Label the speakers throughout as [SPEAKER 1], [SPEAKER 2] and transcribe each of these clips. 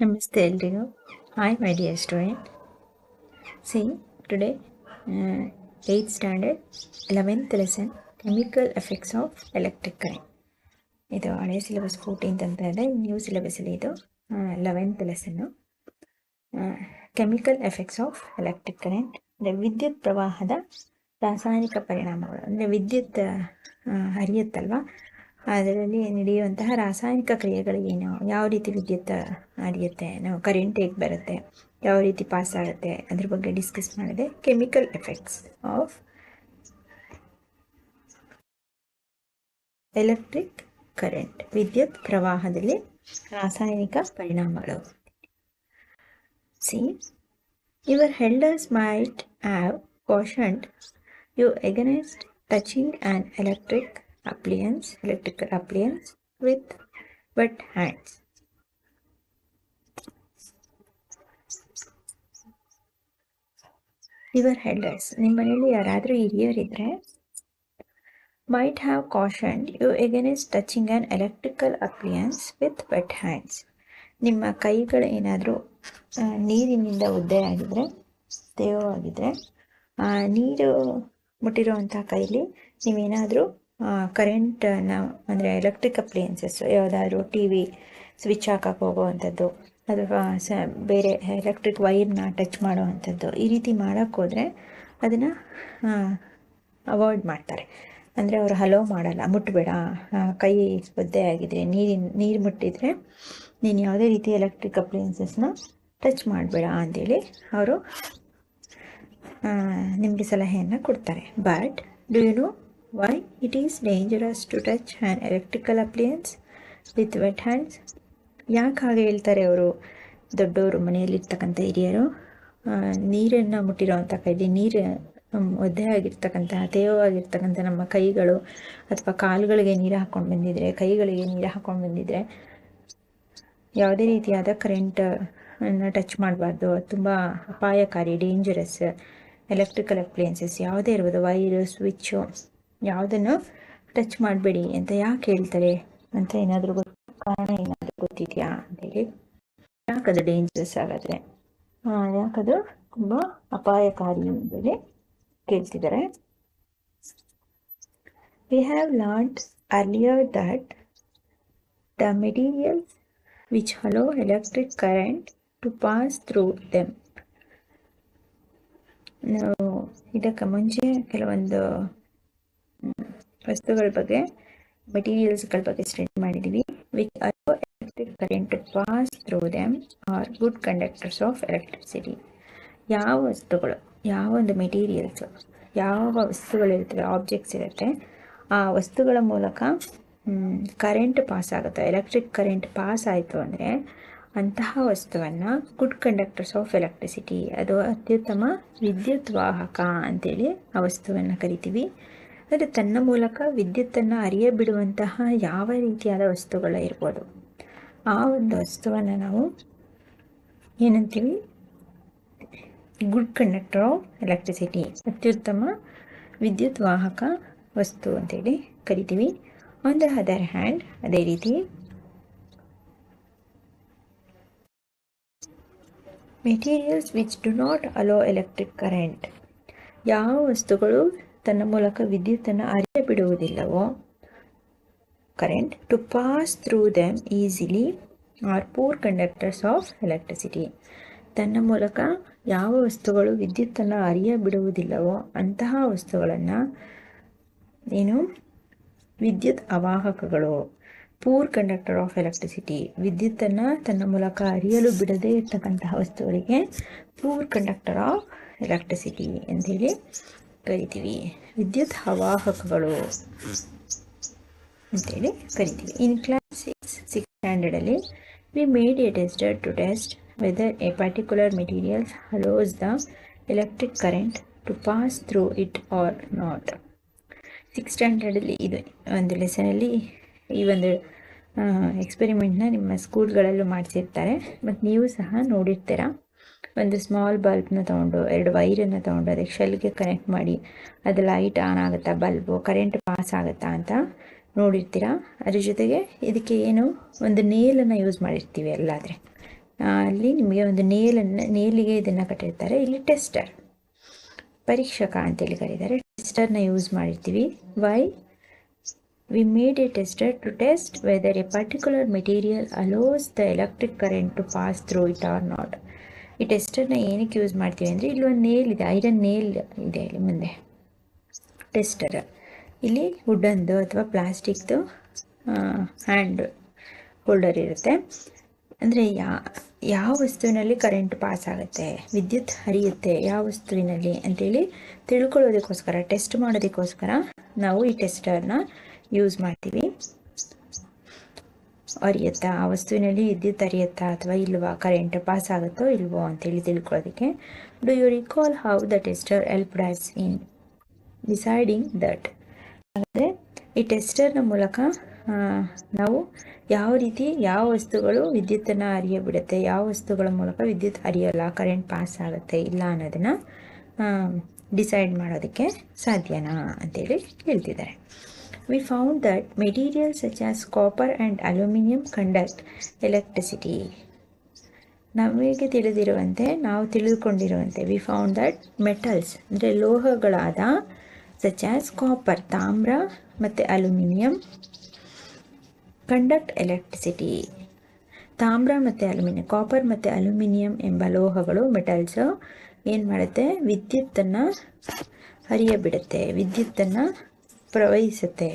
[SPEAKER 1] Namaste ಎಲ್ರಿಗೂ Hi my student. See today uh, 8th standard 11th lesson chemical effects of electric current. ಇದು ಹಳೆ syllabus fourteenth ಅಂತ ಇದೆ new ಸಿಲೆಬಸ್ಸಲ್ಲಿ ಇದು eleventh lesson chemical effects of electric current ಅಂದರೆ ವಿದ್ಯುತ್ ಪ್ರವಾಹದ ರಾಸಾಯನಿಕ ಪರಿಣಾಮಗಳು ಅಂದರೆ ವಿದ್ಯುತ್ ಹರಿಯುತ್ತಲ್ವ ಅದರಲ್ಲಿ ನಡೆಯುವಂತಹ ರಾಸಾಯನಿಕ ಕ್ರಿಯೆಗಳಿಗೇನು ಯಾವ ರೀತಿ ವಿದ್ಯುತ್ ನಡೆಯುತ್ತೆ ನಾವು ಕರೆಂಟ್ ಹೇಗೆ ಬರುತ್ತೆ, ಯಾವ ರೀತಿ ಪಾಸ್ ಆಗುತ್ತೆ, ಅದ್ರ ಬಗ್ಗೆ ಡಿಸ್ಕಸ್ ಮಾಡಿದೆ. Chemical effects of electric current ವಿದ್ಯುತ್ ಪ್ರವಾಹದಲ್ಲಿ ರಾಸಾಯನಿಕ ಪರಿಣಾಮಗಳು. See your elders might have cautioned you against touching and electric appliance, electrical appliance with wet hands your elders ನಿಮ್ಮ ಮನೆಯಲ್ಲಿ ಯಾರಾದರೂ ಹಿರಿಯರಿದ್ರೆ might have caution you against touching an electrical appliances with wet hands ನಿಮ್ಮ ಕೈಗಳು ಏನಾದರೂ ನೀರಿನಿಂದ ಉದ್ದೆ ಆಗಿದ್ರೆ ತೇವವಾಗಿದ್ದರೆ ನೀರು ಮುಟ್ಟಿರುವಂಥ ಕೈಲಿ ನೀವೇನಾದರೂ ಕರೆಂಟನ್ನು ಅಂದರೆ ಎಲೆಕ್ಟ್ರಿಕ್ ಅಪ್ಲಿಯನ್ಸಸ್ ಯಾವುದಾದ್ರೂ ಟಿ ವಿ ಸ್ವಿಚ್ ಹಾಕಕ್ಕೆ ಹೋಗುವಂಥದ್ದು ಅಥವಾ ಸ, ಬೇರೆ ಎಲೆಕ್ಟ್ರಿಕ್ ವೈರ್ನ ಟಚ್ ಮಾಡುವಂಥದ್ದು, ಈ ರೀತಿ ಮಾಡೋಕ್ಕೆ ಹೋದರೆ ಅದನ್ನು ಅವಾಯ್ಡ್ ಮಾಡ್ತಾರೆ. ಅಂದರೆ ಅವರು ಹಲೋ ಮಾಡಲ್ಲ ಮುಟ್ಟಬೇಡ ಕೈ ಒದ್ದೆ ಆಗಿದ್ರೆ, ನೀರಿನ, ನೀರು ಮುಟ್ಟಿದರೆ ನೀನು ಯಾವುದೇ ರೀತಿ ಎಲೆಕ್ಟ್ರಿಕ್ ಅಪ್ಲಿಯನ್ಸಸ್ನ ಟಚ್ ಮಾಡಬೇಡ ಅಂಥೇಳಿ ಅವರು ನಿಮಗೆ ಸಲಹೆಯನ್ನು ಕೊಡ್ತಾರೆ. But do you know why it is dangerous to touch an electrical appliance with wet hands ಯಾಕೆ ಹಾಗೆ ಹೇಳ್ತಾರೆ ಅವರು? ದೊಡ್ಡವರು ಮನೆಯಲ್ಲಿರ್ತಕ್ಕಂಥ ಹಿರಿಯರು ನೀರನ್ನು ಮುಟ್ಟಿರೋವಂಥ ಕೈಲಿ ನೀರು ಒದ್ದೆ ಆಗಿರ್ತಕ್ಕಂಥ ತೇವವಾಗಿರ್ತಕ್ಕಂಥ ನಮ್ಮ ಕೈಗಳು ಅಥವಾ ಕಾಲುಗಳಿಗೆ ನೀರು ಹಾಕ್ಕೊಂಡು ಬಂದಿದ್ರೆ, ಕೈಗಳಿಗೆ ನೀರು ಹಾಕ್ಕೊಂಡು ಬಂದಿದ್ರೆ ಯಾವುದೇ ರೀತಿಯಾದ ಕರೆಂಟ್ ಅನ್ನು ಟಚ್ ಮಾಡಬಾರ್ದು. ತುಂಬ ಅಪಾಯಕಾರಿ ಡೇಂಜರಸ್ ಎಲೆಕ್ಟ್ರಿಕಲ್ ಅಪ್ಲಿಯನ್ಸಸ್ ಯಾವುದೇ ಇರ್ಬೋದು ವೈರು ಸ್ವಿಚ್ಚು ಯಾವುದನ್ನು ಟಚ್ ಮಾಡಬೇಡಿ ಅಂತ ಯಾಕೆ ಹೇಳ್ತಾರೆ? ಅಂತ ಏನಾದರೂ ಗೊತ್ತು ಕಾರಣ ಏನಾದರೂ ಗೊತ್ತಿದೆಯಾ ಅಂತೇಳಿ ಯಾಕದು ಡೇಂಜರಸ್ ಆಗಾದರೆ ಯಾಕದು ತುಂಬ ಅಪಾಯಕಾರಿ ಅಂತೇಳಿ ಕೇಳ್ತಿದ್ದಾರೆ. We have learnt earlier that the materials which allow electric current to pass through them ನಾವು ಇದಕ್ಕೆ ಮುಂಚೆ ಕೆಲವೊಂದು ವಸ್ತುಗಳ ಬಗ್ಗೆ ಮೆಟೀರಿಯಲ್ಸ್ಗಳ ಬಗ್ಗೆ ಸ್ಟಡಿ ಮಾಡಿದ್ದೀವಿ which allow electric current pass through them are good conductors of electricity ಯಾವ ವಸ್ತುಗಳು, ಯಾವ ಒಂದು ಮೆಟೀರಿಯಲ್ಸ್ ಯಾವ ವಸ್ತುಗಳಿರ್ತವೆ ಆಬ್ಜೆಕ್ಟ್ಸ್ ಇರುತ್ತೆ, ಆ ವಸ್ತುಗಳ ಮೂಲಕ ಕರೆಂಟ್ ಪಾಸ್ ಆಗುತ್ತೆ ಎಲೆಕ್ಟ್ರಿಕ್ ಕರೆಂಟ್ ಪಾಸ್ ಆಯಿತು ಅಂದರೆ, ಅಂತಹ ವಸ್ತುವನ್ನು ಗುಡ್ ಕಂಡಕ್ಟರ್ಸ್ ಆಫ್ ಎಲೆಕ್ಟ್ರಿಸಿಟಿ ಅದು ಅತ್ಯುತ್ತಮ ವಿದ್ಯುತ್ ವಾಹಕ ಅಂತೇಳಿ ಆ ವಸ್ತುವನ್ನು ಕರಿತೀವಿ. ಅಂದರೆ ತನ್ನ ಮೂಲಕ ವಿದ್ಯುತ್ತನ್ನು ಅರಿಯ ಬಿಡುವಂತಹ ಯಾವ ರೀತಿಯಾದ ವಸ್ತುಗಳು ಇರ್ಬೋದು? ಆ ಒಂದು ವಸ್ತುವನ್ನು ನಾವು ಏನಂತೀವಿ? ಗುಡ್ ಕಂಡಕ್ಟರ್ ಆಫ್ ಎಲೆಕ್ಟ್ರಿಸಿಟಿ ಅತ್ಯುತ್ತಮ ವಿದ್ಯುತ್ ವಾಹಕ ವಸ್ತು ಅಂತೇಳಿ ಕರಿತೀವಿ. ಆನ್ ದ ಅದರ್ ಹ್ಯಾಂಡ್ ಅದೇ ರೀತಿ materials which do not allow electric current ಯಾವ ವಸ್ತುಗಳು ತನ್ನ ಮೂಲಕ ವಿದ್ಯುತ್ತನ್ನು ಅರಿಯ ಬಿಡುವುದಿಲ್ಲವೋ? Current to pass through them easily are poor conductors of electricity ತನ್ನ ಮೂಲಕ ಯಾವ ವಸ್ತುಗಳು ವಿದ್ಯುತ್ತನ್ನು ಅರಿಯ ಬಿಡುವುದಿಲ್ಲವೋ ಅಂತಹ ವಸ್ತುಗಳನ್ನು ಏನು? ವಿದ್ಯುತ್ ಅವಾಹಕಗಳು. ಪೂರ್ ಕಂಡಕ್ಟರ್ ಆಫ್ ಎಲೆಕ್ಟ್ರಿಸಿಟಿ ವಿದ್ಯುತ್ತನ್ನು ತನ್ನ ಮೂಲಕ ಅರಿಯಲು ಬಿಡದೇ ಇರ್ತಕ್ಕಂತಹ ವಸ್ತುಗಳಿಗೆ ಪೂರ್ ಕಂಡಕ್ಟರ್ ಆಫ್ ಎಲೆಕ್ಟ್ರಿಸಿಟಿ ಅಂತೇಳಿ ಕರಿತೀವಿ. ವಿದ್ಯುತ್ ಅವಾಹಕಗಳು ಅಂತೇಳಿ ಕರಿತೀವಿ. In class six six ಸ್ಟ್ಯಾಂಡರ್ಡಲ್ಲಿ we made a tester to test whether a particular materials allows the electric current to pass through it or not six ಸ್ಟ್ಯಾಂಡರ್ಡಲ್ಲಿ ಇದು ಒಂದು ಲೆಸನಲ್ಲಿ ಈ ಒಂದು ಎಕ್ಸ್ಪೆರಿಮೆಂಟ್ನ ನಿಮ್ಮ ಸ್ಕೂಲ್ಗಳಲ್ಲೂ ಮಾಡಿಸಿರ್ತಾರೆ. ಮತ್ತು ನೀವು ಸಹ ನೋಡಿರ್ತೀರ. ಒಂದು ಸ್ಮಾಲ್ ಬಲ್ಬ್ನ ತೊಗೊಂಡು, ಎರಡು ವೈರನ್ನು ತೊಗೊಂಡು ಅದಕ್ಕೆ ಶೆಲ್ಗೆ ಕನೆಕ್ಟ್ ಮಾಡಿ, ಅದು ಲೈಟ್ ಆನ್ ಆಗುತ್ತಾ ಬಲ್ಬು ಕರೆಂಟ್ ಪಾಸ್ ಆಗುತ್ತಾ ಅಂತ ನೋಡಿರ್ತೀರಾ? ಅದ್ರ ಜೊತೆಗೆ ಇದಕ್ಕೆ ಏನು ಒಂದು ನೇಲನ್ನು ಯೂಸ್ ಮಾಡಿರ್ತೀವಿ ಎಲ್ಲಾದರೆ. ಅಲ್ಲಿ ನಿಮಗೆ ಒಂದು ನೇಲನ್ನು ನೇಲಿಗೆ ಇದನ್ನು ಕಟ್ಟಿರ್ತಾರೆ. ಇಲ್ಲಿ ಟೆಸ್ಟರ್ ಪರೀಕ್ಷಕ ಅಂತೇಳಿ ಕರೀತಾರೆ. ಟೆಸ್ಟರ್ನ ಯೂಸ್ ಮಾಡಿರ್ತೀವಿ. Why we made a tester to test whether a particular material allows the electric current to pass through it or not ಈ ಟೆಸ್ಟರ್ನ ಏನಕ್ಕೆ ಯೂಸ್ ಮಾಡ್ತೀವಿ ಅಂದರೆ ಇಲ್ಲಿ ಒಂದು ನೇಲ್ ಇದೆ ಐರನ್ ನೇಲ್ ಇದೆ ಇಲ್ಲಿ ಮುಂದೆ. ಟೆಸ್ಟರ್ ಇಲ್ಲಿ ವುಡನ್ದು ಅಥವಾ ಪ್ಲಾಸ್ಟಿಕ್ದು ಹ್ಯಾಂಡ್ ಹೋಲ್ಡರ್ ಇರುತ್ತೆ. ಅಂದರೆ ಯಾ, ಯಾವ ವಸ್ತುವಿನಲ್ಲಿ ಕರೆಂಟ್ ಪಾಸ್ ಆಗುತ್ತೆ, ವಿದ್ಯುತ್ ಹರಿಯುತ್ತೆ ಯಾವ ವಸ್ತುವಿನಲ್ಲಿ ಅಂತೇಳಿ ತಿಳ್ಕೊಳ್ಳೋದಕ್ಕೋಸ್ಕರ ಟೆಸ್ಟ್ ಮಾಡೋದಕ್ಕೋಸ್ಕರ ನಾವು ಈ ಟೆಸ್ಟರ್ನ ಯೂಸ್ ಮಾಡ್ತೀವಿ. ಹರಿಯುತ್ತಾ ಆ ವಸ್ತುವಿನಲ್ಲಿ ವಿದ್ಯುತ್ ಅರಿಯುತ್ತಾ ಅಥವಾ ಇಲ್ವಾ ಕರೆಂಟ್ ಪಾಸ್ ಆಗುತ್ತೋ ಇಲ್ವೋ ಅಂತೇಳಿ ತಿಳ್ಕೊಳ್ಳೋದಕ್ಕೆ do you recall how the tester help does in deciding that ಹಾಗಾದರೆ ಈ ಟೆಸ್ಟರ್ನ ಮೂಲಕ ನಾವು ಯಾವ ರೀತಿ ಯಾವ ವಸ್ತುಗಳು ವಿದ್ಯುತ್ತನ್ನು ಅರಿಯಬಿಡುತ್ತೆ, ಯಾವ ವಸ್ತುಗಳ ಮೂಲಕ ವಿದ್ಯುತ್ ಅರಿಯೋಲ್ಲ ಕರೆಂಟ್ ಪಾಸ್ ಆಗುತ್ತೆ ಇಲ್ಲ ಅನ್ನೋದನ್ನು ಡಿಸೈಡ್ ಮಾಡೋದಕ್ಕೆ ಸಾಧ್ಯನಾ ಅಂತೇಳಿ ಹೇಳ್ತಿದ್ದಾರೆ. We found that materials such as copper and aluminium conduct electricity ನಮಗೆ ತಿಳಿದಿರುವಂತೆ, ನಾವು ತಿಳಿದುಕೊಂಡಿರುವಂತೆ ವಿ ಫೌಂಡ್ ದಟ್ ಮೆಟಲ್ಸ್ ಅಂದರೆ ಲೋಹಗಳಾದ ಸಚ್ ಆಸ್ ಕಾಪರ್ ತಾಮ್ರ ಮತ್ತು ಅಲ್ಯೂಮಿನಿಯಂ ಕಂಡಕ್ಟ್ ಎಲೆಕ್ಟ್ರಿಸಿಟಿ ತಾಮ್ರ ಮತ್ತು ಅಲ್ಯೂಮಿನಿಯಂ ಕಾಪರ್ ಮತ್ತು ಅಲ್ಯೂಮಿನಿಯಂ ಎಂಬ ಲೋಹಗಳು ಮೆಟಲ್ಸು ಏನು ಮಾಡುತ್ತೆ? ವಿದ್ಯುತ್ತನ್ನು ಹರಿಯ ಬಿಡುತ್ತೆ ವಿದ್ಯುತ್ತನ್ನು ಪ್ರವಹಿಸುತ್ತೆ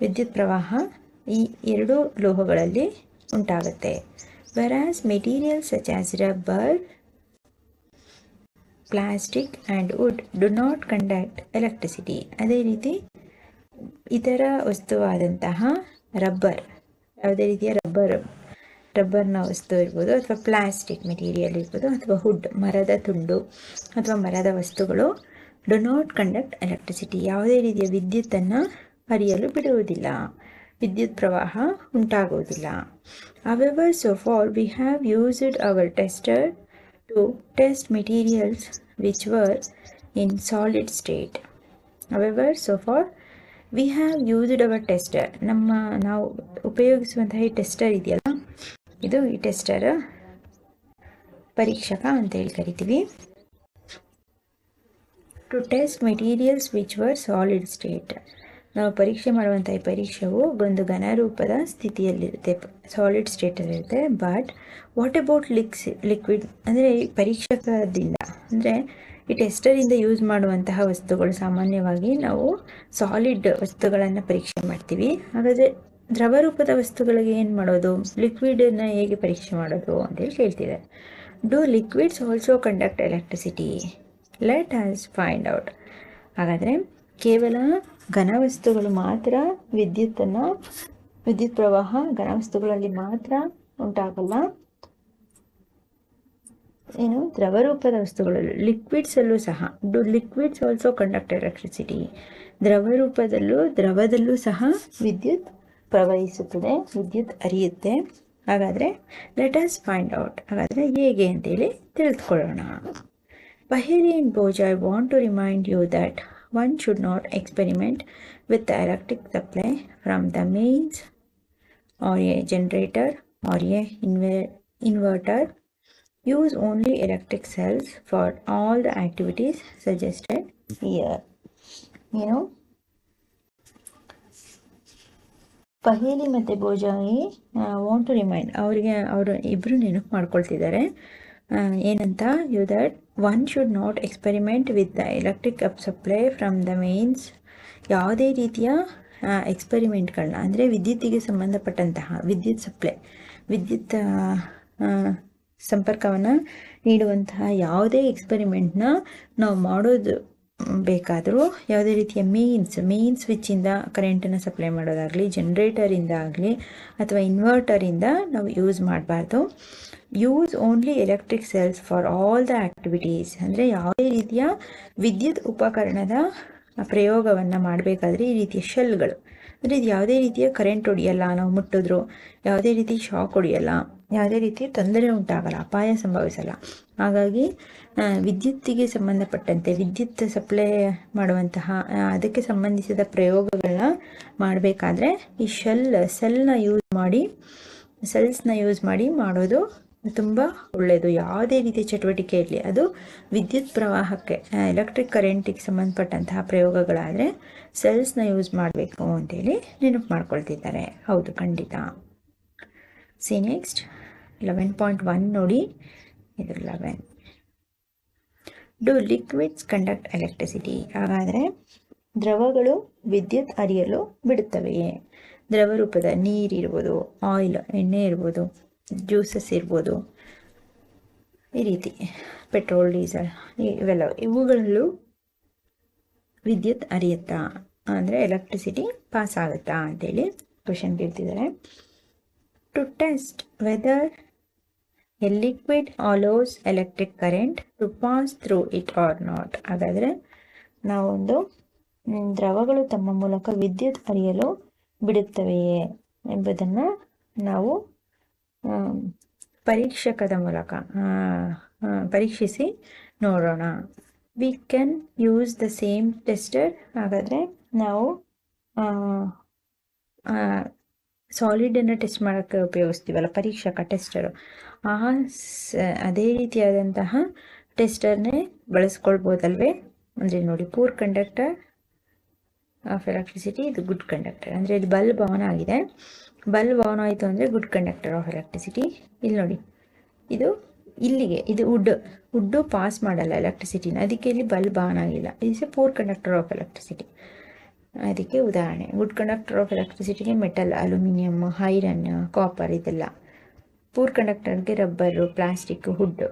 [SPEAKER 1] ವಿದ್ಯುತ್ ಪ್ರವಾಹ ಈ ಎರಡು ಲೋಹಗಳಲ್ಲಿ ಉಂಟಾಗುತ್ತೆ. Various material such as rubber plastic and wood do not conduct electricity ಅದೇ ರೀತಿ ಇತರ ವಸ್ತುವಾದಂತಹ ರಬ್ಬರ್ ಯಾವುದೇ ರೀತಿಯ ರಬ್ಬರ್ ರಬ್ಬರ್ನ ವಸ್ತು ಇರ್ಬೋದು ಅಥವಾ ಪ್ಲಾಸ್ಟಿಕ್ ಮೆಟೀರಿಯಲ್ ಇರ್ಬೋದು ಅಥವಾ ಹುಡ್ ಮರದ ತುಂಡು ಅಥವಾ ಮರದ ವಸ್ತುಗಳು ಡು ನಾಟ್ ಕಂಡಕ್ಟ್ ಎಲೆಕ್ಟ್ರಿಸಿಟಿ ಯಾವುದೇ ರೀತಿಯ ವಿದ್ಯುತ್ತನ್ನು ಹರಿಯಲು ಬಿಡುವುದಿಲ್ಲ. ವಿದ್ಯುತ್ ಪ್ರವಾಹ ಉಂಟಾಗುವುದಿಲ್ಲ. However so far we have used our tester to test materials which were in solid state however so far we have used our tester ನಮ್ಮ ನಾವು ಉಪಯೋಗಿಸುವಂತಹ ಈ ಟೆಸ್ಟರ್ ಇದೆಯಲ್ಲ? ಇದು ಈ ಟೆಸ್ಟರ್ ಪರೀಕ್ಷಕ ಅಂತ ಹೇಳಿ ಕರಿತೀವಿ. To test materials which were solid state ನಾವು ಪರೀಕ್ಷೆ ಮಾಡುವಂಥ ಈ ಪರೀಕ್ಷೆಯು ಒಂದು ಘನರೂಪದ ಸ್ಥಿತಿಯಲ್ಲಿರುತ್ತೆ ಸಾಲಿಡ್ ಸ್ಟೇಟಲ್ಲಿರುತ್ತೆ ಬಟ್ ವಾಟ್ ಅಬೌಟ್ ಲಿಕ್ಸ್ ಲಿಕ್ವಿಡ್ ಅಂದರೆ ಪರೀಕ್ಷಕದಿಂದ, ಅಂದರೆ ಈ ಟೆಸ್ಟರಿಂದ ಯೂಸ್ ಮಾಡುವಂತಹ ವಸ್ತುಗಳು ಸಾಮಾನ್ಯವಾಗಿ ನಾವು ಸಾಲಿಡ್ ವಸ್ತುಗಳನ್ನು ಪರೀಕ್ಷೆ ಮಾಡ್ತೀವಿ. ಹಾಗಾದರೆ ದ್ರವ ರೂಪದ ವಸ್ತುಗಳಿಗೆ ಏನು ಮಾಡೋದು? ಲಿಕ್ವಿಡನ್ನು ಹೇಗೆ ಪರೀಕ್ಷೆ ಮಾಡೋದು ಅಂತೇಳಿ ಕೇಳ್ತಿದ್ದಾರೆ. Do liquids also conduct electricity let us find out ಹಾಗಾದರೆ ಕೇವಲ ಘನವಸ್ತುಗಳು ಮಾತ್ರ ವಿದ್ಯುತ್ತನ್ನು, ವಿದ್ಯುತ್ ಪ್ರವಾಹ ಘನವಸ್ತುಗಳಲ್ಲಿ ಮಾತ್ರ ಉಂಟಾಗಲ್ಲ. ಏನು? ದ್ರವರೂಪದ ವಸ್ತುಗಳಲ್ಲೂ ಲಿಕ್ವಿಡ್ಸಲ್ಲೂ ಸಹ. Do liquids also conduct electricity ದ್ರವ ರೂಪದಲ್ಲೂ ದ್ರವದಲ್ಲೂ ಸಹ ವಿದ್ಯುತ್ ಪ್ರವಹಿಸುತ್ತದೆ, ವಿದ್ಯುತ್ ಅರಿಯುತ್ತೆ ಹಾಗಾದರೆ ಲೆಟ್ ಅಸ್ ಫೈಂಡ್ ಔಟ್ ಹಾಗಾದರೆ ಹೇಗೆ ಅಂತೇಳಿ ತಿಳಿದುಕೊಳ್ಳೋಣ. Paheli in Boj, I want to remind you that one should not experiment with the electric supply from the mains or a generator or a inver- inverter. Use only electric cells for all the activities suggested here. You know, ಪಹೇಲಿ ಮತ್ತು ಬೋಜಾಯಿ want to remind ಅವರಿಗೆ ಅವರು ಇಬ್ಬರು ನೆನಪು ಮಾಡ್ಕೊಳ್ತಿದ್ದಾರೆ ಏನಂತ you that one should not experiment with the electric up supply from the mains ಯಾವುದೇ ರೀತಿಯ ಎಕ್ಸ್ಪೆರಿಮೆಂಟ್ಗಳನ್ನ ಅಂದರೆ ವಿದ್ಯುತ್ತಿಗೆ ಸಂಬಂಧಪಟ್ಟಂತಹ ವಿದ್ಯುತ್ ಸಪ್ಲೈ ವಿದ್ಯುತ್ ಸಂಪರ್ಕವನ್ನು ನೀಡುವಂತಹ ಯಾವುದೇ ಎಕ್ಸ್ಪೆರಿಮೆಂಟ್ನ ನಾವು ಮಾಡೋದು ಬೇಕಾದರೂ ಯಾವುದೇ ರೀತಿಯ ಮೇನ್ಸ್ ಮೇನ್ ಸ್ವಿಚ್ಚಿಂದ ಕರೆಂಟನ್ನು ಸಪ್ಲೈ ಮಾಡೋದಾಗಲಿ ಜನ್ರೇಟರಿಂದ ಆಗಲಿ, ಅಥವಾ ಇನ್ವರ್ಟರಿಂದ ನಾವು ಯೂಸ್ ಮಾಡಬಾರ್ದು. Use only electric cells for all the activities ಅಂದರೆ ಯಾವುದೇ ರೀತಿಯ ವಿದ್ಯುತ್ ಉಪಕರಣದ ಪ್ರಯೋಗವನ್ನು ಮಾಡಬೇಕಾದ್ರೆ ಈ ರೀತಿಯ ಶೆಲ್ಗಳು. ಅಂದರೆ ಇದು ಯಾವುದೇ ರೀತಿಯ ಕರೆಂಟ್ ಹೊಡೆಯಲ್ಲ, ನಾವು ಮುಟ್ಟಿದ್ರು, ಯಾವುದೇ ರೀತಿ ಶಾಕ್ ಹೊಡೆಯಲ್ಲ, ಯಾವುದೇ ರೀತಿ ತೊಂದರೆ ಉಂಟಾಗಲ್ಲ, ಅಪಾಯ ಸಂಭವಿಸಲ್ಲ. ಹಾಗಾಗಿ ವಿದ್ಯುತ್ತಿಗೆ ಸಂಬಂಧಪಟ್ಟಂತೆ, ವಿದ್ಯುತ್ ಸಪ್ಲೈ ಮಾಡುವಂತಹ ಅದಕ್ಕೆ ಸಂಬಂಧಿಸಿದ ಪ್ರಯೋಗಗಳನ್ನ ಮಾಡಬೇಕಾದ್ರೆ ಈ ಶೆಲ್ ಸೆಲ್ನ ಯೂಸ್ ಮಾಡಿ ಸೆಲ್ಸ್ನ ಯೂಸ್ ಮಾಡಿ ಮಾಡೋದು ತುಂಬ ಒಳ್ಳೆಯದು ಯಾವುದೇ ರೀತಿಯ ಚಟುವಟಿಕೆ ಇರಲಿ, ಅದು ವಿದ್ಯುತ್ ಪ್ರವಾಹಕ್ಕೆ ಎಲೆಕ್ಟ್ರಿಕ್ ಕರೆಂಟಿಗೆ ಸಂಬಂಧಪಟ್ಟಂತಹ ಪ್ರಯೋಗಗಳಾದರೆ ಸೆಲ್ಸ್ನ ಯೂಸ್ ಮಾಡಬೇಕು ಅಂತೇಳಿ ನೆನಪು ಮಾಡ್ಕೊಳ್ತಿದ್ದಾರೆ. ಹೌದು, ಖಂಡಿತ. See next eleven point one ನೋಡಿ. ಇದು eleven do liquids conduct electricity ಹಾಗಾದರೆ ದ್ರವಗಳು ವಿದ್ಯುತ್ ಅರಿಯಲು ಬಿಡುತ್ತವೆಯೇ? ದ್ರವ ರೂಪದ ನೀರಿರ್ಬೋದು ಆಯಿಲ್ ಎಣ್ಣೆ ಇರ್ಬೋದು. ಜ್ಯೂಸಸ್ ಇರ್ಬೋದು. ಈ ರೀತಿ ಪೆಟ್ರೋಲ್, ಡೀಸೆಲ್ ಇವೆಲ್ಲ ಇವುಗಳಲ್ಲೂ ವಿದ್ಯುತ್ ಅರಿಯುತ್ತಾ ಅಂದರೆ ಎಲೆಕ್ಟ್ರಿಸಿಟಿ ಪಾಸ್ ಆಗುತ್ತಾ ಅಂತೇಳಿ ಕ್ವಶನ್ ಕೇಳ್ತಿದ್ದಾರೆ. To test whether a liquid allows electric current to pass through it or not ಹಾಗಾದರೆ ನಾವೊಂದು ದ್ರವಗಳು ತಮ್ಮ ಮೂಲಕ ವಿದ್ಯುತ್ ಅರಿಯಲು ಬಿಡುತ್ತವೆಯೇ ಎಂಬುದನ್ನು ನಾವು ಪರೀಕ್ಷಕದ ಮೂಲಕ. ಪರೀಕ್ಷಿಸಿ ನೋಡೋಣ. We can use the same tester ಹಾಗಾದರೆ ನಾವು ಸಾಲಿಡನ್ನು ಟೆಸ್ಟ್ ಮಾಡೋಕ್ಕೆ ಉಪಯೋಗಿಸ್ತೀವಲ್ಲ, ಪರೀಕ್ಷಕ ಟೆಸ್ಟರು ಆ ಅದೇ ರೀತಿಯಾದಂತಹ ಟೆಸ್ಟರ್ನೇ ಬಳಸ್ಕೊಳ್ಬೋದಲ್ವೇ? ಅಂದರೆ ನೋಡಿ ಪೂರ್ ಕಂಡಕ್ಟರ್ ಆಫ್ ಎಲೆಕ್ಟ್ರಿಸಿಟಿ ಇದು ಗುಡ್ ಕಂಡಕ್ಟರ್ ಅಂದರೆ ಇದು ಬಲ್ಬ್ ಆನ್ ಆಗಿದೆ. ಬಲ್ಬ್ ಆನ್ ಆಯಿತು ಅಂದರೆ ಗುಡ್ ಕಂಡಕ್ಟರ್ ಆಫ್ ಎಲೆಕ್ಟ್ರಿಸಿಟಿ ಇಲ್ಲಿ ನೋಡಿ. ಇದು ಇಲ್ಲಿಗೆ, ಇದು ವುಡ್ ವುಡ್ಡು ಪಾಸ್ ಮಾಡಲ್ಲ ಎಲೆಕ್ಟ್ರಿಸಿಟಿನ ಅದಕ್ಕೆ ಇಲ್ಲಿ ಬಲ್ಬ್ ಆನ್ ಆಗಿಲ್ಲ. Is a poor conductor of electricity ಅದಕ್ಕೆ ಉದಾಹರಣೆ. ಗುಡ್ ಕಂಡಕ್ಟರ್ ಆಫ್ ಎಲೆಕ್ಟ್ರಿಸಿಟಿಗೆ ಮೆಟಲ್ ಅಲ್ಯೂಮಿನಿಯಮ್ ಐರನ್ ಕಾಪರ್ ಇದೆಲ್ಲ. ಪೂರ್ ಕಂಡಕ್ಟರ್ಗೆ ರಬ್ಬರು ಪ್ಲಾಸ್ಟಿಕ್ ಹುಡ್ಡು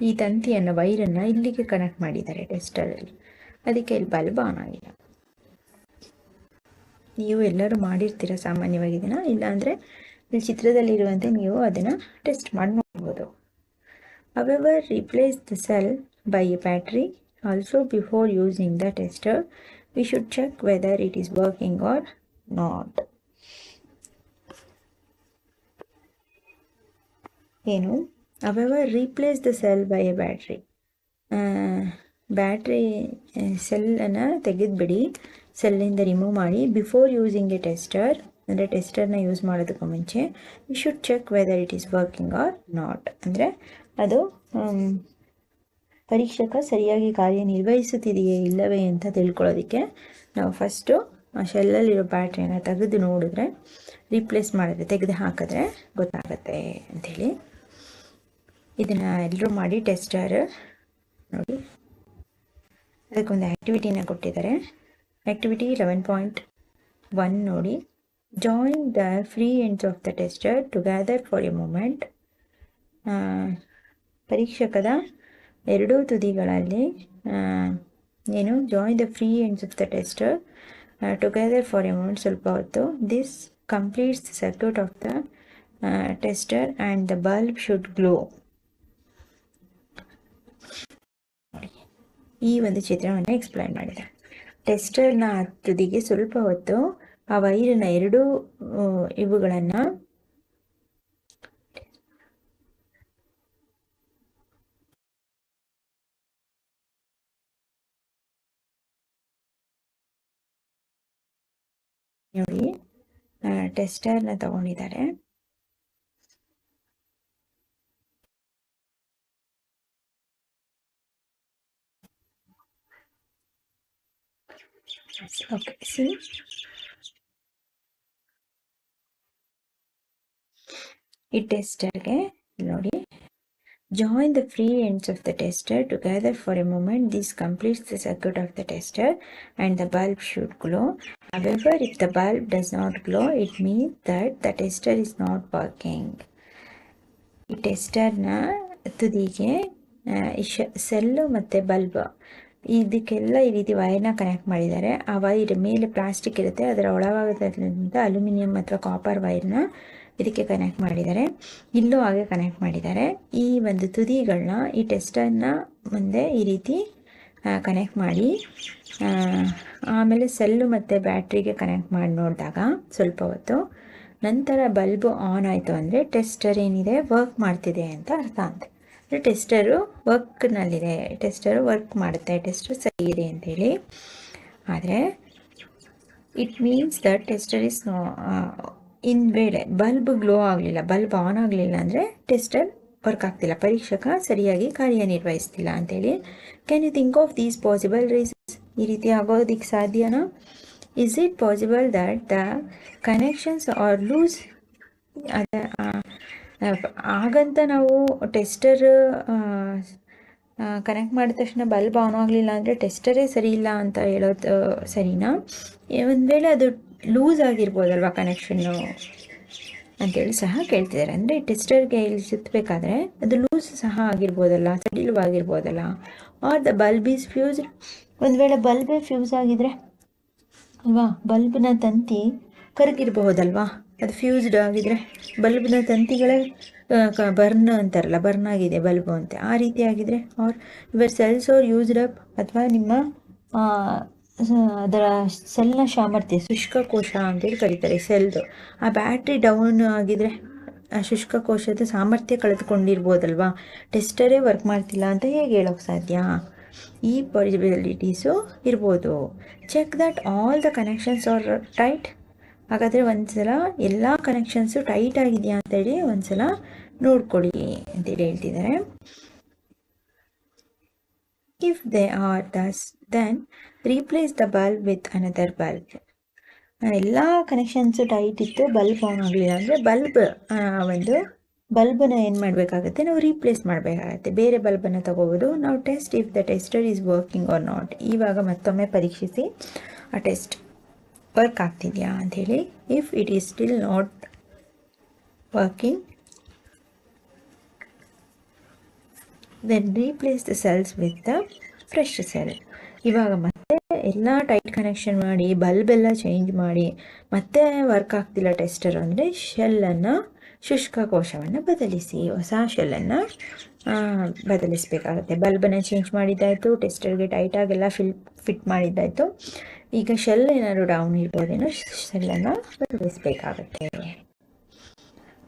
[SPEAKER 1] ಈ ತಂತಿಯನ್ನು ವೈರನ್ನು ಇಲ್ಲಿಗೆ ಕನೆಕ್ಟ್ ಮಾಡಿದ್ದಾರೆ ಟೆಸ್ಟರಲ್ಲಿ ಅದಕ್ಕೆ ಇಲ್ಲಿ ಬಲ್ಬ್ ಆನ್ ಆಗಿಲ್ಲ. ನೀವು ಎಲ್ಲರೂ ಮಾಡಿರ್ತೀರ ಸಾಮಾನ್ಯವಾಗಿ ಇದನ್ನು? ಇಲ್ಲಾಂದರೆ ಇಲ್ಲಿ ಚಿತ್ರದಲ್ಲಿರುವಂತೆ ನೀವು ಅದನ್ನು ಟೆಸ್ಟ್ ಮಾಡಿ ನೋಡ್ಬೋದು. However replace the cell by a battery also before using the tester we should check whether it is working or not ಏನು? However replace the cell by a battery battery ಸೆಲ್ಲನ್ನು ತೆಗೆದುಬಿಡಿ. ಸೆಲ್ಲಿಂದ ರಿಮೂವ್ ಮಾಡಿ before using a tester ಅಂದರೆ ಟೆಸ್ಟರ್ನ use ಮಾಡೋದಕ್ಕೂ ಮುಂಚೆ you should check whether it is working or not ಅಂದರೆ ಅದು ಪರೀಕ್ಷಕ ಸರಿಯಾಗಿ ಕಾರ್ಯನಿರ್ವಹಿಸುತ್ತಿದೆಯೇ ಇಲ್ಲವೇ ಅಂತ ತಿಳ್ಕೊಳ್ಳೋದಕ್ಕೆ ನಾವು ಫಸ್ಟು ಆ ಶೆಲ್ಲಲ್ಲಿರೋ ಬ್ಯಾಟ್ರಿಯನ್ನು ತೆಗೆದು ನೋಡಿದ್ರೆ ರೀಪ್ಲೇಸ್ ಮಾಡಿದ್ರೆ, ತೆಗೆದು ಹಾಕಿದ್ರೆ ಗೊತ್ತಾಗತ್ತೆ ಅಂಥೇಳಿ ಇದನ್ನು ಎಲ್ಲರೂ ಮಾಡಿ ಟೆಸ್ಟರ್ ನೋಡಿ. ಅದಕ್ಕೊಂದು ಆ್ಯಕ್ಟಿವಿಟಿನ ಕೊಟ್ಟಿದ್ದಾರೆ. ಪಾಯಿಂಟ್ ಒನ್ ನೋಡಿ. Join the free ends of the tester together for a moment ಪರೀಕ್ಷಕದ ಎರಡೂ ತುದಿಗಳಲ್ಲಿ ಏನು join the free ends of the tester together for a moment ಸ್ವಲ್ಪ ಹೊತ್ತು. This completes the circuit of the tester and the bulb should glow ಈ ಒಂದು ಚಿತ್ರವನ್ನು explain ಮಾಡಿದೆ. ಟೆಸ್ಟರ್ನ ತುದಿಗೆ ಸ್ವಲ್ಪ ಹೊತ್ತು ಆ ವೈರಿನ ಎರಡೂ ಇವುಗಳನ್ನು ನೋಡಿ ಟೆಸ್ಟರ್ನ ತಗೊಂಡಿದ್ದಾರೆ. ಓಕೆ ಸಿ ಈ ಟೆಸ್ಟರ್ಗೆ ನೋಡಿ. Join the free ends of the tester together for a moment this completes the circuit of the tester and the bulb should glow however, if the bulb does not glow, it means that the tester is not working. ಈ ಟೆಸ್ಟರ್ನ ತುದಿಗೆ cell ಮತ್ತು bulb ಇದಕ್ಕೆಲ್ಲ ಈ ರೀತಿ ವೈರ್ನ connect ಮಾಡಿದ್ದಾರೆ. ಆ ವೈರ್ ಮೇಲೆ ಪ್ಲಾಸ್ಟಿಕ್ ಇರುತ್ತೆ. ಅದರ ಒಳಭಾಗದಿಂದ ಅಲ್ಯೂಮಿನಿಯಂ ಅಥವಾ ಕಾಪರ್ ವೈರ್ನ ಇದಕ್ಕೆ ಕನೆಕ್ಟ್ ಮಾಡಿದ್ದಾರೆ. ಇಲ್ಲೂ ಹಾಗೆ ಕನೆಕ್ಟ್ ಮಾಡಿದ್ದಾರೆ. ಈ ಒಂದು ತುದಿಗಳನ್ನ, ಈ ಟೆಸ್ಟರ್ನ ಮುಂದೆ ಈ ರೀತಿ ಕನೆಕ್ಟ್ ಮಾಡಿ ಆಮೇಲೆ ಸೆಲ್ಲು ಮತ್ತು ಬ್ಯಾಟ್ರಿಗೆ ಕನೆಕ್ಟ್ ಮಾಡಿ ನೋಡಿದಾಗ ಸ್ವಲ್ಪ ಹೊತ್ತು ನಂತರ ಬಲ್ಬು ಆನ್ ಆಯಿತು ಅಂದರೆ ಟೆಸ್ಟರ್ ಏನಿದೆ ವರ್ಕ್ ಮಾಡ್ತಿದೆ ಅಂತ ಅರ್ಥ ಅಂತೆ ಟೆಸ್ಟರು ವರ್ಕ್ನಲ್ಲಿದೆ ಟೆಸ್ಟರು ವರ್ಕ್ ಮಾಡುತ್ತೆ. ಟೆಸ್ಟರ್ ಸರಿ ಇದೆ ಅಂತೇಳಿ. ಆದರೆ it means that tester is no ಇನ್ ವೇಳೆ ಬಲ್ಬ್ ಗ್ಲೋ ಆಗಲಿಲ್ಲ. ಬಲ್ಬ್ ಆನ್ ಆಗಲಿಲ್ಲ ಅಂದರೆ ಟೆಸ್ಟರ್ ವರ್ಕ್ ಆಗ್ತಿಲ್ಲ. ಪರೀಕ್ಷಕ ಸರಿಯಾಗಿ ಕಾರ್ಯನಿರ್ವಹಿಸ್ತಿಲ್ಲ ಅಂತೇಳಿ. Can you think of these possible reasons ಈ ರೀತಿ ಆಗೋದಕ್ಕೆ ಸಾಧ್ಯನಾ? Is it possible that the connections are loose ಅದ ಹಾಗಂತ ನಾವು ಟೆಸ್ಟರ್ ಕನೆಕ್ಟ್ ಮಾಡಿದ ತಕ್ಷಣ ಬಲ್ಬ್ ಆನ್ ಆಗಲಿಲ್ಲ ಅಂದರೆ ಟೆಸ್ಟರೇ ಸರಿ ಇಲ್ಲ ಅಂತ ಹೇಳೋದು ಸರಿನಾ? ಒಂದು ವೇಳೆ ಅದು ಲೂಸ್ ಆಗಿರ್ಬೋದಲ್ವಾ ಕನೆಕ್ಷನ್ನು ಅಂತೇಳಿ ಸಹ ಕೇಳ್ತಿದ್ದಾರೆ. ಅಂದರೆ ಟೆಸ್ಟರ್ಗೆ ಇಲ್ಲಿ ಸುತ್ತಬೇಕಾದ್ರೆ ಅದು ಲೂಸ್ ಸಹ ಆಗಿರ್ಬೋದಲ್ಲ ಸಡಿಲವಾಗಿರ್ಬೋದಲ್ಲ or the bulb is fused ಒಂದು ವೇಳೆ ಬಲ್ಬೇ ಫ್ಯೂಸ್ ಆಗಿದ್ರೆ, ಅಲ್ವಾ? ಬಲ್ಬ್ನ ತಂತಿ ಕರಗಿರಬಹುದಲ್ವಾ ಅದು ಫ್ಯೂಸ್ಡ್ ಆಗಿದ್ರೆ ಬಲ್ಬ್ನ ತಂತಿಗಳೇ ಬರ್ನ್ ಅಂತಾರಲ್ಲ, ಬರ್ನ್ ಆಗಿದೆ ಬಲ್ಬು ಅಂತ. ಆ ರೀತಿ ಆಗಿದ್ರೆ or ever cells are used up ಅಥವಾ ನಿಮ್ಮ ಅದರ ಸೆಲ್ನ ಸಾಮರ್ಥ್ಯ ಶುಷ್ಕ ಕೋಶ ಅಂತೇಳಿ ಕರೀತಾರೆ ಸೆಲ್ದು ಆ ಬ್ಯಾಟ್ರಿ ಡೌನ್ ಆಗಿದ್ರೆ, ಆ ಶುಷ್ಕ ಕೋಶದ ಸಾಮರ್ಥ್ಯ ಕಳೆದುಕೊಂಡಿರ್ಬೋದಲ್ವಾ? ಟೆಸ್ಟರೇ ವರ್ಕ್ ಮಾಡ್ತಿಲ್ಲ ಅಂತ ಹೇಗೆ ಹೇಳೋಕ್ಕೆ ಸಾಧ್ಯ? ಈ ಪಾಸಿಬಿಲಿಟೀಸು ಇರ್ಬೋದು. Check that all the connections are tight ಹಾಗಾದರೆ ಒಂದ್ಸಲ ಎಲ್ಲ ಕನೆಕ್ಷನ್ಸು ಟೈಟ್ ಆಗಿದೆಯಾ ಅಂತೇಳಿ ಒಂದ್ಸಲ ನೋಡ್ಕೊಳ್ಳಿ ಅಂತೇಳಿ ಹೇಳ್ತಿದ್ದಾರೆ. If they are thus then replace the bulb with another bulb ಎಲ್ಲ ಕನೆಕ್ಷನ್ಸು ಟೈಟ್ ಇತ್ತು ಬಲ್ಬ್ ಆನ್ ಆಗಲಿಲ್ಲ ಅಂದರೆ ಬಲ್ಬ್ ಒಂದು ಬಲ್ಬನ್ನ ಏನು ಮಾಡಬೇಕಾಗತ್ತೆ? ನಾವು ರೀಪ್ಲೇಸ್ ಮಾಡಬೇಕಾಗತ್ತೆ. ಬೇರೆ ಬಲ್ಬನ್ನು ತಗೋಬೋದು. ನಾವು test if the tester is working or not ಇವಾಗ ಮತ್ತೊಮ್ಮೆ ಪರೀಕ್ಷಿಸಿ ಆ ಟೆಸ್ಟ್ ವರ್ಕ್ ಆಗ್ತಿದೆಯಾ ಅಂಥೇಳಿ if it is still not working then replace the cells with the fresh cell ಇವಾಗ ಮತ್ತೆ ಎಲ್ಲ ಟೈಟ್ ಕನೆಕ್ಷನ್ ಮಾಡಿ ಬಲ್ಬ್ ಎಲ್ಲ ಚೇಂಜ್ ಮಾಡಿ, ಮತ್ತೆ ವರ್ಕ್ ಆಗ್ತಿಲ್ಲ ಟೆಸ್ಟರ್ ಅಂದರೆ ಶೆಲ್ಲನ್ನು ಶುಷ್ಕ ಕೋಶವನ್ನು ಬದಲಿಸಿ, ಹೊಸ ಶೆಲ್ಲನ್ನು ಬದಲಿಸಬೇಕಾಗುತ್ತೆ. ಬಲ್ಬನ್ನು ಚೇಂಜ್ ಮಾಡಿದ್ದಾಯಿತು ಟೆಸ್ಟರ್ಗೆ ಟೈಟಾಗೆಲ್ಲ ಫಿಲ್ ಫಿಟ್ ಮಾಡಿದ್ದಾಯಿತು. ಈಗ ಶೆಲ್ ಏನಾದ್ರು ಡೌನ್ ಇರ್ಬೋದೇನೋ ಶೆಲ್ಲನ್ನು ಬದಲಿಸಬೇಕಾಗುತ್ತೆ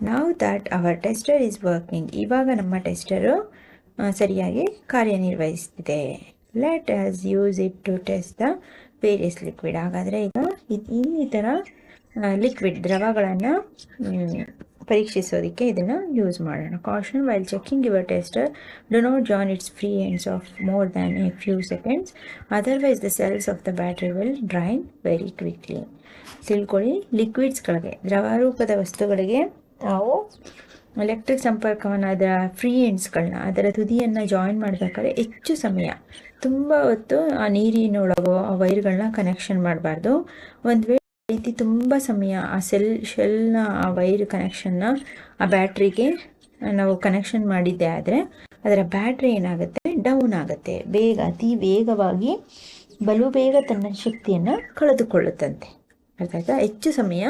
[SPEAKER 1] ನಾವು that our tester is working ಇವಾಗ ನಮ್ಮ ಟೆಸ್ಟರು ಸರಿಯಾಗಿ ಕಾರ್ಯನಿರ್ವಹಿಸ್ತಿದೆ. Let us use it to test the various liquid ಹಾಗಾದರೆ ಈಗ ಈ ಥರ ಲಿಕ್ವಿಡ್ ದ್ರವಗಳನ್ನು ಪರೀಕ್ಷಿಸೋದಕ್ಕೆ ಇದನ್ನು ಯೂಸ್ ಮಾಡೋಣ. Caution while checking your tester do not join its free ends of more than a few seconds otherwise the cells of the battery will drain very quickly ತಿಳ್ಕೊಳ್ಳಿ ಲಿಕ್ವಿಡ್ಸ್ಗಳಿಗೆ ದ್ರವ ರೂಪದ ವಸ್ತುಗಳಿಗೆ ನಾವು ಎಲೆಕ್ಟ್ರಿಕ್ ಸಂಪರ್ಕವನ್ನು, ಅದರ ಫ್ರೀ ಎಂಡ್ಸ್ಗಳನ್ನ ಅದರ ತುದಿಯನ್ನು ಜಾಯಿನ್ ಮಾಡಬೇಕಾದ್ರೆ ಹೆಚ್ಚು ಸಮಯ, ತುಂಬ ಹೊತ್ತು ಆ ನೀರಿನೊಳಗೋ, ಆ ವೈರ್ಗಳನ್ನ ಕನೆಕ್ಷನ್ ಮಾಡಬಾರ್ದು. ಒಂದು ರೀತಿ ತುಂಬ ಸಮಯ ಆ ಸೆಲ್ ಶೆಲ್ನ ಆ ವೈರ್ ಕನೆಕ್ಷನ್ನ ಆ ಬ್ಯಾಟ್ರಿಗೆ ನಾವು ಕನೆಕ್ಷನ್ ಮಾಡಿದ್ದೆ ಆದರೆ ಅದರ ಬ್ಯಾಟ್ರಿ ಏನಾಗುತ್ತೆ? ಡೌನ್ ಆಗುತ್ತೆ. ಬೇಗ, ಅತಿ ವೇಗವಾಗಿ, ಬಲು ಬೇಗ ತನ್ನ ಶಕ್ತಿಯನ್ನು ಕಳೆದುಕೊಳ್ಳುತ್ತಂತೆ. ಅರ್ಥ ಆಯ್ತಾ? ಹೆಚ್ಚು ಸಮಯ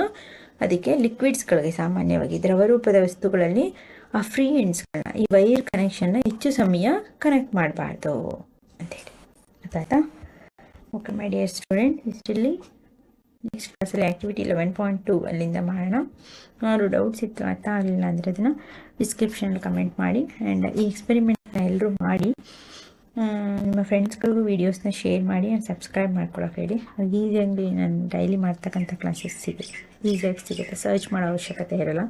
[SPEAKER 1] ಅದಕ್ಕೆ ಲಿಕ್ವಿಡ್ಸ್ಗಳಿಗೆ ಸಾಮಾನ್ಯವಾಗಿ ದ್ರವರೂಪದ ವಸ್ತುಗಳಲ್ಲಿ ಆ ಫ್ರೀ ಎಂಡ್ಸ್ಗಳನ್ನ ಈ ವೈರ್ ಕನೆಕ್ಷನ್ನ ಹೆಚ್ಚು ಸಮಯ ಕನೆಕ್ಟ್ ಮಾಡಬಾರ್ದು ಅಂತೇಳಿ ಅರ್ಥ ಆಯ್ತಾ? ಓಕೆ ಮೈ ಡಿಯರ್ ಸ್ಟೂಡೆಂಟ್ ಇಷ್ಟಿಲ್ಲಿ ನೆಕ್ಸ್ಟ್ ಕ್ಲಾಸಲ್ಲಿ ಆ್ಯಕ್ಟಿವಿಟಿ ಲೆವೆನ್ ಪಾಯಿಂಟ್ ಟು ಅಲ್ಲಿಂದ ಮಾಡೋಣ. ಯಾರು ಡೌಟ್ಸ್ ಇತ್ತು ಅರ್ಥ ಆಗಲಿಲ್ಲ ಅಂದರೆ ಅದನ್ನು ಡಿಸ್ಕ್ರಿಪ್ಷನಲ್ಲಿ ಕಮೆಂಟ್ ಮಾಡಿ. ಆ್ಯಂಡ್ ಈ ಎಕ್ಸ್ಪೆರಿಮೆಂಟ್ನ ಎಲ್ಲರೂ ಮಾಡಿ. ನಿಮ್ಮ ಫ್ರೆಂಡ್ಸ್ಗಳಿಗೂ ವೀಡಿಯೋಸ್ನ ಶೇರ್ ಮಾಡಿ ಆ್ಯಂಡ್ ಸಬ್ಸ್ಕ್ರೈಬ್ ಮಾಡ್ಕೊಳಕ್ಕೆ ಹೇಳಿ. ಈಸಿಯಾಗಿ ನಾನು ಡೈಲಿ ಮಾಡ್ತಕ್ಕಂಥ ಕ್ಲಾಸಸ್ ಸಿಗುತ್ತೆ. ಈಸಿಯಾಗಿ ಸಿಗುತ್ತೆ. ಸರ್ಚ್ ಮಾಡೋ ಅವಶ್ಯಕತೆ ಇರೋಲ್ಲ.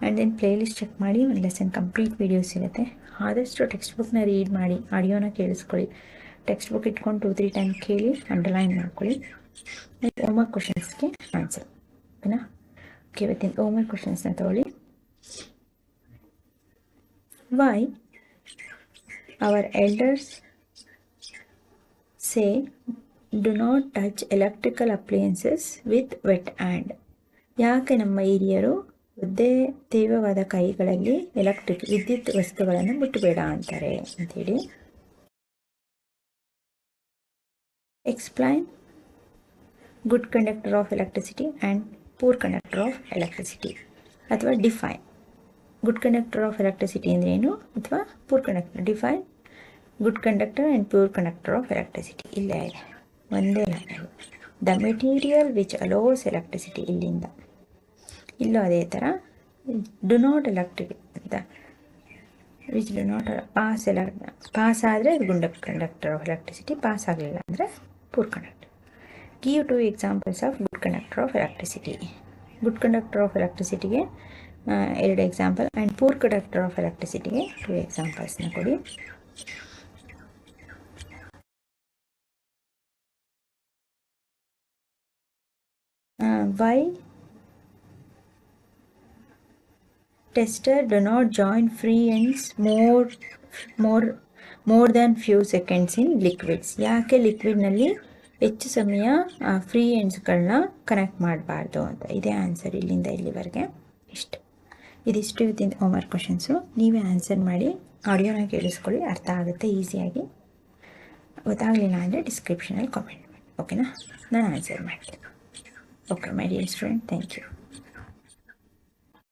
[SPEAKER 1] ಆ್ಯಂಡ್ ದೆನ್ ಪ್ಲೇಲಿಸ್ಟ್ ಚೆಕ್ ಮಾಡಿ, ಒಂದು ಲೆಸನ್ ಕಂಪ್ಲೀಟ್ ವೀಡಿಯೋ ಸಿಗುತ್ತೆ. ಆದಷ್ಟು ಟೆಕ್ಸ್ಟ್ ಬುಕ್ನ ರೀಡ್ ಮಾಡಿ ಆಡಿಯೋನ ಕೇಳಿಸ್ಕೊಳ್ಳಿ. ಟೆಕ್ಸ್ಟ್ ಬುಕ್ ಇಟ್ಕೊಂಡು ಟೂ ತ್ರೀ ಟೈಮ್ ಕೇಳಿ ಅಂಡರ್ಲೈನ್ ಮಾಡ್ಕೊಳ್ಳಿ. ಹೋಮ್ವರ್ಕ್ ಕ್ವಶನ್ಸ್ಗೆ ಆನ್ಸರ್ ಓಕೆನಾ ಓಕೆ ಇವತ್ತಿನ ಹೋಮ್ವರ್ಕ್ ಕ್ವಶನ್ಸ್ನ ತಗೊಳ್ಳಿ why our elders say do not touch electrical appliances with wet hand ಯಾಕೆ ನಮ್ಮ ಹಿರಿಯರು ಒದ್ದೆ ತೇವವಾದ ಕೈಗಳಲ್ಲಿ ಎಲೆಕ್ಟ್ರಿಕ್ ವಿದ್ಯುತ್ ವಸ್ತುಗಳನ್ನು ಮುಟ್ಟಬೇಡ ಅಂತಾರೆ ಅಂತೇಳಿ explain good conductor of electricity and poor conductor of electricity ಅಥವಾ define good conductor of electricity ಅಂದರೆ ಏನು? ಅಥವಾ poor conductor define good conductor and pure conductor of electricity ಇಲ್ಲೇ ಇದೆ. ಒಂದೇ the material which allows electricity ಇಲ್ಲಿಂದ. ಇಲ್ಲೂ ಅದೇ ಥರ. ಡು ನಾಟ್ ಎಲೆಕ್ಟ್ರಿಕ್ ಅಂತ ವಿಚ್ ಡು ನಾಟ್ ಪಾಸ್ ಎಲ ಪಾಸ್ ಆದರೆ good conductor of electricity pass ಆಗಲಿಲ್ಲ ಅಂದರೆ poor conductor give two examples of good conductor of electricity good conductor of ಎಲೆಕ್ಟ್ರಿಸಿಟಿಗೆ ಎರಡು example and poor conductor of ಎಲೆಕ್ಟ್ರಿಸಿಟಿಗೆ two ಎಕ್ಸಾಂಪಲ್ಸ್ನ ಕೊಡಿ. Why tester do not join free ends more more more than few seconds in liquids ಯಾಕೆ ಲಿಕ್ವಿಡ್ನಲ್ಲಿ ಹೆಚ್ಚು ಸಮಯ free ಎಂಡ್ಸ್ಗಳನ್ನ connect ಮಾಡಬಾರ್ದು ಅಂತ. ಇದೇ ಆನ್ಸರ್ ಇಲ್ಲಿಂದ ಇಲ್ಲಿವರೆಗೆ. ಇಷ್ಟು. ಇದಿಷ್ಟು ಇವತ್ತಿನ ಹೋಮ್ವರ್ಕ್ ಕ್ವಶನ್ಸು ನೀವೇ ಆನ್ಸರ್ ಮಾಡಿ ಆಡಿಯೋನ ಕೇಳಿಸ್ಕೊಳ್ಳಿ, ಅರ್ಥ ಆಗುತ್ತೆ ಈಸಿಯಾಗಿ ಗೊತ್ತಾಗಲಿಲ್ಲ ಅಂದರೆ ಡಿಸ್ಕ್ರಿಪ್ಷನಲ್ಲಿ ಕಾಮೆಂಟ್ ಮಾಡಿ. ಓಕೆನಾ ನಾನು ಆನ್ಸರ್ ಮಾಡ್ತೀನಿ. Okay my dear student thank you